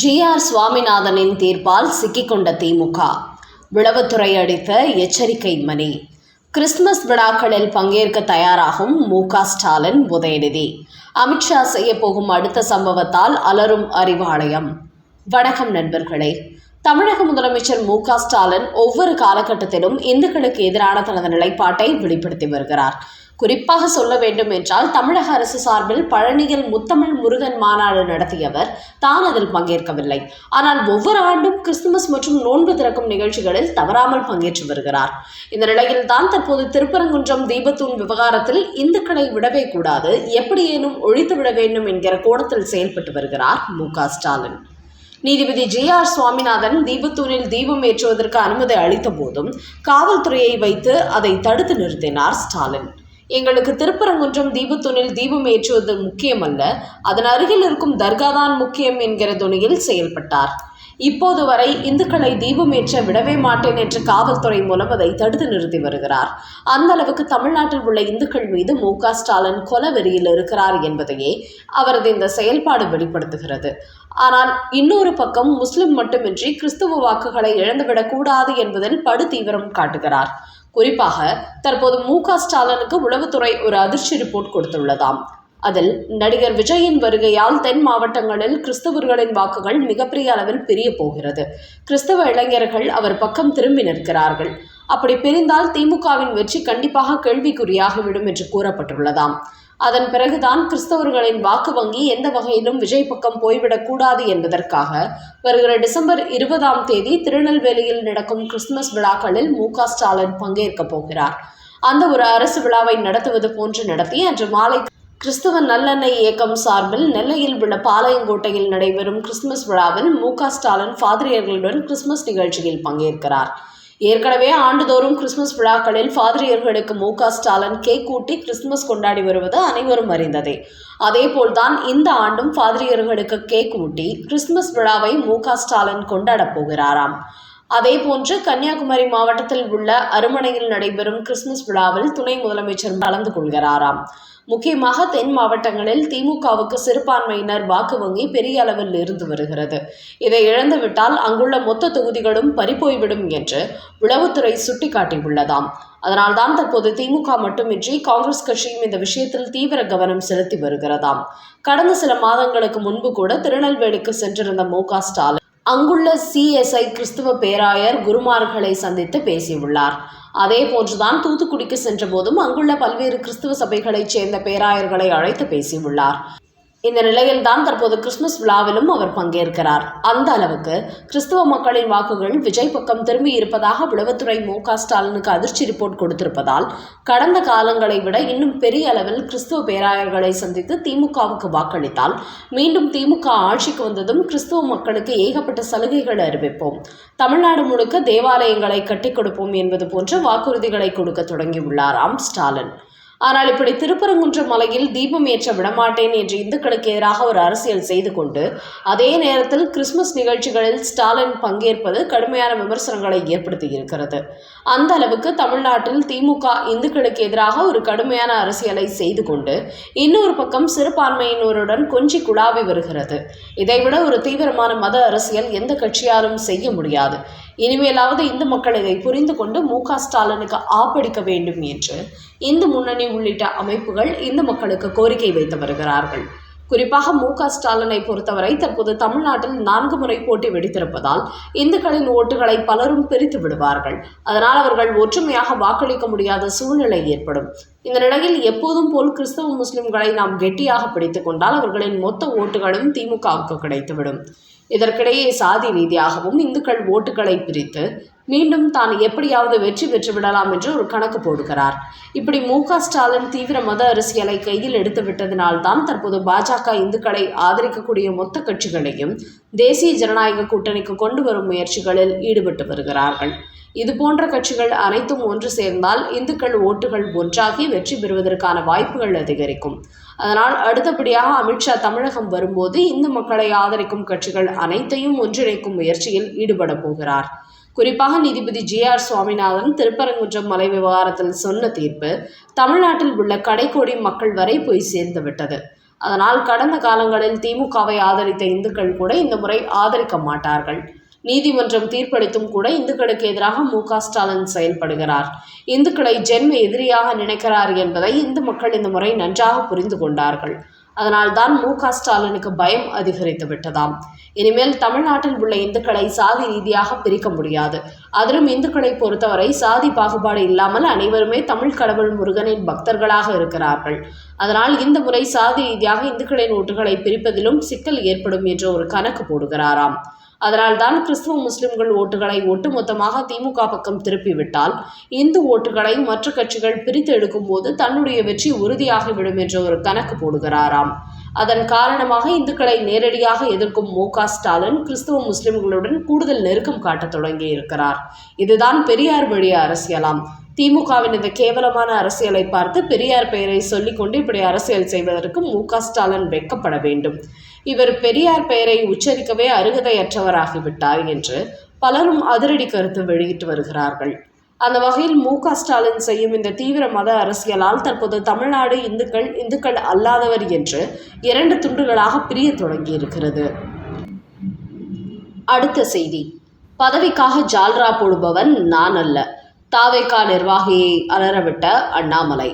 G R சுவாமிநாதனின் தீர்ப்பால் சிக்கிக்கொண்ட திமுக. விளவுத்துறை அடித்த எச்சரிக்கை மணி Christmas விழாக்களில் பங்கேற்க தயாராகும் மு க ஸ்டாலின் உதயநிதி. அமித்ஷா செய்யப்போகும் அடுத்த சம்பவத்தால் அலரும் அறிவாலயம். வணக்கம் நண்பர்களே. தமிழக முதலமைச்சர் மு க ஸ்டாலின் ஒவ்வொரு காலகட்டத்திலும் இந்துக்களுக்கு எதிரான தனது நிலைப்பாட்டை வெளிப்படுத்தி வருகிறார். குறிப்பாக சொல்ல வேண்டும் என்றால் தமிழக அரசு சார்பில் பழனியில் முத்தமிழ் முருகன் மாநாடு நடத்தியவர் தான் அதில் பங்கேற்கவில்லை. ஆனால் ஒவ்வொரு ஆண்டும் கிறிஸ்துமஸ் மற்றும் நோன்பு திறக்கும் நிகழ்ச்சிகளில் தவறாமல் பங்கேற்று வருகிறார். இந்த நிலையில் தான் தற்போது திருப்பரங்குன்றம் தீபத்தூண் விவகாரத்தில் இந்துக்களை விடவே கூடாது எப்படியேனும் ஒழித்து விட வேண்டும் என்கிற கோணத்தில் செயல்பட்டு வருகிறார் மு ஸ்டாலின். நீதிபதி ஜே ஆர் சுவாமிநாதன் தீபத்தூரில் தீபம் ஏற்றுவதற்கு அனுமதி அளித்த போதும் காவல்துறையை வைத்து அதை தடுத்து நிறுத்தினார் ஸ்டாலின். எங்களுக்கு திருப்பரங்குன்றம் தீபத்தூணில் தீபம் ஏற்றுவது முக்கியமல்ல. அதன் அருகில் இருக்கும் தர்காதான் முக்கியம் என்கிற துணியில் செயல்பட்டார். இப்போது வரை இந்துக்களை தீபம் ஏற்ற விடவே மாட்டேன் என்று காவல்துறை மூலம் அதை தடுத்து நிறுத்தி வருகிறார். அந்த அளவுக்கு தமிழ்நாட்டில் உள்ள இந்துக்கள் மீது மு க ஸ்டாலின் கொலவெறியில் இருக்கிறார் என்பதையே அவரது இந்த செயல்பாடு வெளிப்படுத்துகிறது. ஆனால் இன்னொரு பக்கம் முஸ்லிம் மட்டுமின்றி கிறிஸ்துவ வாக்குகளை இழந்துவிடக் கூடாது என்பதில் படு தீவிரம் காட்டுகிறார். குறிப்பாக தற்போது மு க ஸ்டாலினுக்கு உளவுத்துறை ஒரு அதிர்ச்சி ரிப்போர்ட் கொடுத்துள்ளதாம். அதில் நடிகர் விஜயின் வருகையால் தென் மாவட்டங்களில் கிறிஸ்தவர்களின் வாக்குகள் மிகப்பெரிய அளவில் பிரிய போகிறது. கிறிஸ்தவ இளைஞர்கள் அவர் பக்கம் திரும்பி நிற்கிறார்கள். அப்படி பிரிந்தால் திமுகவின் வெற்றி கண்டிப்பாக கேள்விக்குறியாகிவிடும் என்று கூறப்பட்டுள்ளதாம். அதன் பிறகுதான் கிறிஸ்தவர்களின் வாக்கு வங்கி எந்த வகையிலும் விஜய் பக்கம் போய்விடக் கூடாது என்பதற்காக வருகிற டிசம்பர் இருபதாம் தேதி திருநெல்வேலியில் நடக்கும் கிறிஸ்துமஸ் விழாக்களில் மு க ஸ்டாலின் பங்கேற்க போகிறார். அந்த ஒரு அரசு விழாவை நடத்துவது போன்று நடத்தி அன்று மாலை கிறிஸ்தவ நல்லெண்ணெய் இயக்கம் சார்பில் நெல்லையில் உள்ள பாளையங்கோட்டையில் நடைபெறும் கிறிஸ்துமஸ் விழாவில் மு க ஸ்டாலின் ஃபாதிரியர்களுடன் கிறிஸ்துமஸ் நிகழ்ச்சியில் பங்கேற்கிறார். ஏற்கனவே ஆண்டுதோறும் கிறிஸ்துமஸ் விழாக்களில் ஃபாதிரியர்களுக்கு மு க ஸ்டாலின் கேக் கூட்டி கிறிஸ்துமஸ் கொண்டாடி வருவது அனைவரும் அறிந்ததே. அதேபோல்தான் இந்த ஆண்டும் ஃபாதிரியர்களுக்கு கேக் ஊட்டி கிறிஸ்துமஸ் விழாவை மு க ஸ்டாலின் கொண்டாடப் போகிறாராம். அதேபோன்று கன்னியாகுமரி மாவட்டத்தில் உள்ள அருமனையில் நடைபெறும் கிறிஸ்துமஸ் விழாவில் துணை முதலமைச்சர் கலந்து கொள்கிறாராம். முக்கியமாக தென் மாவட்டங்களில் திமுகவுக்கு சிறுபான்மையினர் வாக்கு வங்கி பெரிய அளவில் இருந்து வருகிறது. இதை இழந்துவிட்டால் அங்குள்ள மொத்த தொகுதிகளும் பறிப்போய்விடும் என்று உளவுத்துறை சுட்டிக்காட்டியுள்ளதாம். அதனால்தான் தற்போது திமுக மட்டுமின்றி காங்கிரஸ் கட்சியும் இந்த விஷயத்தில் தீவிர கவனம் செலுத்தி வருகிறதாம். கடந்த சில மாதங்களுக்கு முன்பு கூட திருநெல்வேலிக்கு சென்றிருந்த மு ஸ்டாலின் அங்குள்ள சிஎஸ்ஐ கிறிஸ்துவ பேராயர் குருமார்களை சந்தித்து பேசியுள்ளார். அதே போன்றுதான் தூத்துக்குடிக்கு சென்றபோதும் அங்குள்ள பல்வேறு கிறிஸ்துவ சபைகளைச் சேர்ந்த பேராயர்களை அழைத்து பேசியுள்ளார். இந்த நிலையில்தான் தற்போது கிறிஸ்துமஸ் விழாவிலும் அவர் பங்கேற்கிறார். அந்த அளவுக்கு கிறிஸ்துவ மக்களின் வாக்குகள் விஜய் பக்கம் திரும்பி இருப்பதாக உளவுத்துறை மு க ஸ்டாலினுக்கு அதிர்ச்சி ரிப்போர்ட் கொடுத்திருப்பதால் கடந்த காலங்களை விட இன்னும் பெரிய அளவில் கிறிஸ்துவ பேராயர்களை சந்தித்து திமுகவுக்கு வாக்களித்தால் மீண்டும் திமுக ஆட்சிக்கு வந்ததும் கிறிஸ்துவ மக்களுக்கு ஏகப்பட்ட சலுகைகள் அறிவிப்போம். தமிழ்நாடு முழுக்க தேவாலயங்களை கட்டிக் கொடுப்போம் என்பது போன்ற வாக்குறுதிகளை கொடுக்க தொடங்கியுள்ளாராம் ஸ்டாலின். ஆனால் இப்படி திருப்பரங்குன்றம் மலையில் தீபம் ஏற்ற விடமாட்டேன் என்று இந்துக்களுக்கு எதிராக ஒரு அரசியல் செய்து கொண்டு அதே நேரத்தில் கிறிஸ்துமஸ் நிகழ்ச்சிகளில் ஸ்டாலின் பங்கேற்பது கடுமையான விமர்சனங்களை ஏற்படுத்தி இருக்கிறது. அந்த அளவுக்கு தமிழ்நாட்டில் திமுக இந்துக்களுக்கு எதிராக ஒரு கடுமையான அரசியலை செய்து கொண்டு இன்னொரு பக்கம் சிறுபான்மையினருடன் கொஞ்சி குழாவி வருகிறது. இதைவிட ஒரு தீவிரமான மத அரசியல் எந்த கட்சியாலும் செய்ய முடியாது. இனிமேலாவது இந்து மக்கள் இதை புரிந்து கொண்டு மு க ஸ்டாலினுக்கு ஆப்படிக்க வேண்டும் என்று இந்து முன்னணி உள்ளிட்ட அமைப்புகள் இந்து மக்களுக்கு கோரிக்கை வைத்து வருகிறார்கள். குறிப்பாக மு க ஸ்டாலினை பொறுத்தவரை தற்போது தமிழ்நாட்டில் நான்கு முறை போட்டி வெடித்திருப்பதால் இந்துக்களின் ஓட்டுகளை பலரும் பிரித்து விடுவார்கள். அதனால் அவர்கள் ஒற்றுமையாக வாக்களிக்க முடியாத சூழ்நிலை ஏற்படும். இந்த நிலையில் எப்போதும் போல் கிறிஸ்தவ முஸ்லிம்களை நாம் கெட்டியாக பிடித்துக் கொண்டால் அவர்களின் மொத்த ஓட்டுகளும் திமுகவுக்கு கிடைத்துவிடும். இதற்கிடையே சாதி ரீதியாகவும் இந்துக்கள் ஓட்டுகளை பிரித்து மீண்டும் தான் எப்படியாவது வெற்றி பெற்று விடலாம் என்று ஒரு கணக்கு போடுகிறார். இப்படி மு க ஸ்டாலின் தீவிர மத அரசியலை கையில் எடுத்து விட்டதினால்தான் தற்போது பாஜக இந்துக்களை ஆதரிக்கக்கூடிய மொத்த கட்சிகளையும் தேசிய ஜனநாயக கூட்டணிக்கு கொண்டு வரும் முயற்சிகளில் ஈடுபட்டு வருகிறார்கள். இது போன்ற கட்சிகள் அனைத்தும் ஒன்று சேர்ந்தால் இந்துக்கள் ஓட்டுகள் ஒன்றாகி வெற்றி பெறுவதற்கான வாய்ப்புகள் அதிகரிக்கும். அதனால் அடுத்தபடியாக அமித்ஷா தமிழகம் வரும்போது இந்து மக்களை ஆதரிக்கும் கட்சிகள் அனைத்தையும் ஒன்றிணைக்கும் முயற்சியில் ஈடுபட போகிறார். குறிப்பாக நீதிபதி ஜி ஆர் சுவாமிநாதன் திருப்பரங்குன்றம் மலை விவகாரத்தில் சொன்ன தீர்ப்பு தமிழ்நாட்டில் உள்ள கடைக்கோடி மக்கள் வரை போய் சேர்ந்து விட்டது. அதனால் கடந்த காலங்களில் திமுகவை ஆதரித்த இந்துக்கள் கூட இந்த முறை ஆதரிக்க மாட்டார்கள். நீதிமன்றம் தீர்ப்பளித்தும் கூட இந்துக்களுக்கு எதிராக மு ஸ்டாலின் செயல்படுகிறார். இந்துக்களை ஜென்ம எதிரியாக நினைக்கிறார் என்பதை இந்து மக்கள் இந்த முறை நன்றாக புரிந்து கொண்டார்கள். அதனால் தான் மு க ஸ்டாலினுக்கு பயம் அதிகரித்து விட்டதாம். இனிமேல் தமிழ்நாட்டில் உள்ள இந்துக்களை சாதி ரீதியாக பிரிக்க முடியாது. அதிலும் இந்துக்களை பொறுத்தவரை சாதி பாகுபாடு இல்லாமல் அனைவருமே தமிழ் கடவுள் முருகனின் பக்தர்களாக இருக்கிறார்கள். அதனால் இந்த முறை சாதி ரீதியாக இந்துக்களின் ஓட்டுகளை பிரிப்பதிலும் சிக்கல் ஏற்படும் என்று ஒரு கணக்கு போடுகிறாராம். அதனால்தான் கிறிஸ்துவ முஸ்லிம்கள் ஓட்டுகளை ஒட்டுமொத்தமாக திமுக பக்கம் திருப்பிவிட்டால் இந்து ஓட்டுகளை மற்ற கட்சிகள் பிரித்து எடுக்கும் போது தன்னுடைய வெற்றி உறுதியாகிவிடும் என்ற ஒரு கணக்கு போடுகிறாராம். அதன் காரணமாக இந்துக்களை நேரடியாக எதிர்க்கும் மு க ஸ்டாலின் கிறிஸ்துவ முஸ்லிம்களுடன் கூடுதல் நெருக்கம் காட்டத் தொடங்கி இருக்கிறார். இதுதான் பெரியார் வழி அரசியலாம். திமுகவின் இந்த கேவலமான அரசியலை பார்த்து பெரியார் பெயரை சொல்லிக்கொண்டு இப்படி அரசியல் செய்வதற்கு மு க ஸ்டாலின் வெட்கப்பட வேண்டும். இவர் பெரியார் பெயரை உச்சரிக்கவே அருகதையற்றவராகிவிட்டார் என்று பலரும் அதிரடி கருத்து வெளியிட்டு வருகிறார்கள். அந்த வகையில் மு க ஸ்டாலின் செய்யும் இந்த தீவிர மத அரசியலால் தற்போது தமிழ்நாடு இந்துக்கள் இந்துக்கள் அல்லாதவர் என்று இரண்டு துண்டுகளாக பிரிய தொடங்கியிருக்கிறது. அடுத்த செய்தி. பதவிக்காக ஜால்ரா போடுபவன் நான் அல்ல. தாவேகா நிர்வாகியை அலறவிட்ட அண்ணாமலை.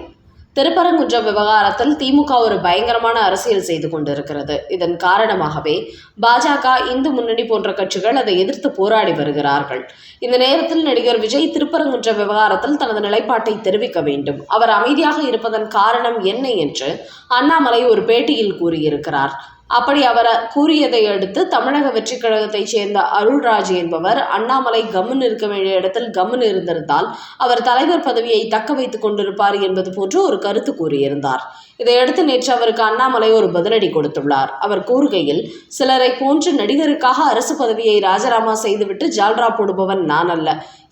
திருப்பரங்குன்றம் விவகாரத்தில் திமுக ஒரு பயங்கரமான அரசியல் செய்து கொண்டிருக்கிறது. இதன் காரணமாகவே பாஜக இந்து முன்னணி போன்ற கட்சிகள் அதை எதிர்த்து போராடி வருகிறார்கள். இந்த நேரத்தில் நடிகர் விஜய் திருப்பரங்குன்றம் விவகாரத்தில் தனது நிலைப்பாட்டை தெரிவிக்க வேண்டும். அவர் அமைதியாக இருப்பதன் காரணம் என்ன என்று அண்ணாமலை ஒரு பேட்டியில் கூறியிருக்கிறார். அப்படி அவர் கூறியதை அடுத்து தமிழக வெற்றி கழகத்தைச் சேர்ந்த அருள்ராஜ் என்பவர் அண்ணாமலை கம்முன் இருக்க வேண்டிய இடத்தில் கம்முன் இருந்திருந்தால் அவர் தலைவர் பதவியை தக்க வைத்துக் கொண்டிருப்பார் என்பது போன்று ஒரு கருத்து கூறியிருந்தார். இதையடுத்து நேற்று அவருக்கு அண்ணாமலை ஒரு பதிலடி கொடுத்துள்ளார். அவர் கூறுகையில் சிலரை போன்று நடிகருக்காக அரசு பதவியை ராஜினாமா செய்துவிட்டு ஜால்ரா போடுபவன் நான் அல்ல.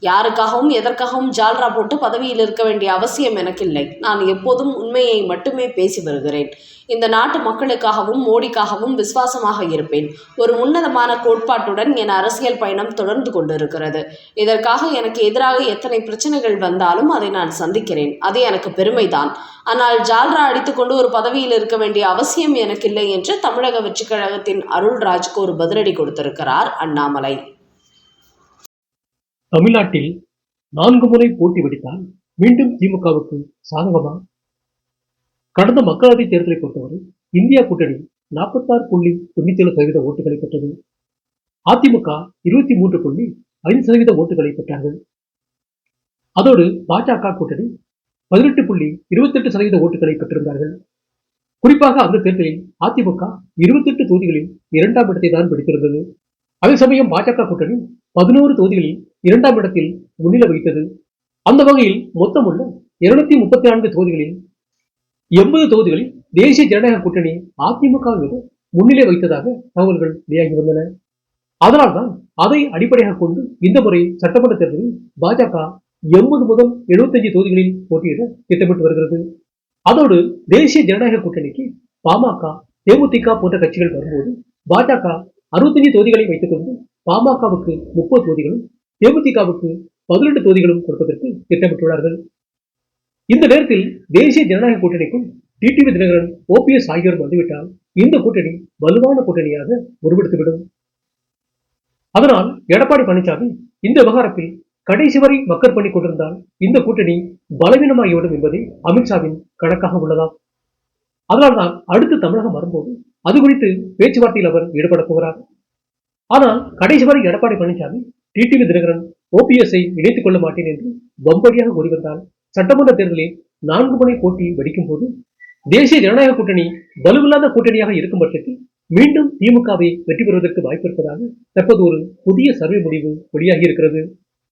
யாருக்காகவும் எதற்காகவும் ஜால்ரா போட்டு பதவியில் இருக்க வேண்டிய அவசியம் எனக்கில்லை. நான் எப்போதும் உண்மையை மட்டுமே பேசி வருகிறேன். இந்த நாட்டு மக்களுக்காகவும் மோடிக்காகவும் விசுவாசமாக இருப்பேன். ஒரு உன்னதமான கோட்பாட்டுடன் என் அரசியல் பயணம் தொடர்ந்து கொண்டிருக்கிறது. இதற்காக எனக்கு எதிராக எத்தனை பிரச்சனைகள் வந்தாலும் அதை நான் சந்திக்கிறேன். அது எனக்கு பெருமைதான். ஆனால் ஜால்ரா கொண்டு ஒரு பதவியில் இருக்க வேண்டிய அவசியம் எனக்கில்லை என்று தமிழக வெற்றிக் கழகத்தின் அருள்ராஜ்க்கு ஒரு பதிலடி கொடுத்திருக்கிறார் அண்ணாமலை. தமிழ்நாட்டில் நான்கு முறை போட்டி வெடித்தால் மீண்டும் திமுகவுக்கு சாதகமா? கடந்த மக்களவைத் தேர்தலை பொறுத்தவரை இந்தியா கூட்டணி நாற்பத்தாறு புள்ளி தொண்ணூத்தி ஏழு சதவீத ஓட்டுகளை பெற்றது. அதிமுக இருபத்தி மூன்று புள்ளி ஐந்து சதவீத ஓட்டுகளை பெற்றார்கள். அதோடு பாஜக கூட்டணி பதினெட்டு புள்ளி இருபத்தெட்டு சதவீத ஓட்டுகளை பெற்றிருந்தார்கள். குறிப்பாக அந்த தேர்தலில் அதிமுக இருபத்தெட்டு தொகுதிகளில் இரண்டாம் இடத்தை தான் பிடித்திருந்தது. அதே சமயம் பாஜக கூட்டணி பதினோரு தொகுதிகளில் இரண்டாம் இடத்தில் முன்னிலை வைத்தது அந்த வகையில் மொத்தமுள்ள இருநூத்தி முப்பத்தி நான்கு தொகுதிகளில் எண்பது தொகுதிகளில் தேசிய ஜனநாயக கூட்டணி அதிமுக விட முன்னிலை வைத்ததாக தகவல்கள் வெளியாகி வந்தன. அதனால்தான் அதை அடிப்படையாக கொண்டு இந்த முறை சட்டமன்ற தேர்தலில் பாஜக எண்பது முதல் 75 தொகுதிகளில் போட்டியிட திட்டமிட்டு வருகிறது. அதோடு தேசிய ஜனநாயக கூட்டணிக்கு பாமக தேமுதிக போன்ற கட்சிகள் வரும்போது பாஜக 65 தொகுதிகளை வைத்துக் கொண்டு பாமகவுக்கு முப்பது தொகுதிகளும் தேமுதிகவுக்கு பதினெட்டு தொகுதிகளும் கொடுப்பதற்கு திட்டமிட்டுள்ளார்கள். இந்த நேரத்தில் தேசிய ஜனநாயக கூட்டணிக்கும் டிடிவி தினகரன் ஓபிஎஸ் ஆகியோர் வந்துவிட்டால் இந்த கூட்டணி வலுவான கூட்டணியாக உருவெடுத்துவிடும். அதனால் எடப்பாடி பழனிசாமி இந்த விவகாரத்தில் கடைசி வரை மக்கள் பண்ணி கொண்டிருந்தால் இந்த கூட்டணி பலவீனமாகிவிடும் என்பதே அமித்ஷாவின் கணக்காக உள்ளதா? அதனால்தான் அடுத்து தமிழகம் வரும்போது அது குறித்து பேச்சுவார்த்தையில் அவர் ஈடுபட போகிறார். ஆனால் கடைசி வரை எடப்பாடி பழனிசாமி டிடிவி தினகரன் ஓபிஎஸ்ஐ இணைத்துக் கொள்ள மாட்டேன் என்று வம்படியாக கூறி வந்தால் சட்டமன்ற தேர்தலில் நான்கு முனை போட்டி வெடிக்கும் போது தேசிய ஜனநாயக கூட்டணி வலுவில்லாத கூட்டணியாக இருக்கும் பட்சத்தில் மீண்டும் திமுகவை வெற்றி பெறுவதற்கு வாய்ப்பு இருப்பதாக தற்போது ஒரு புதிய சர்வே முடிவு வெளியாகி இருக்கிறது.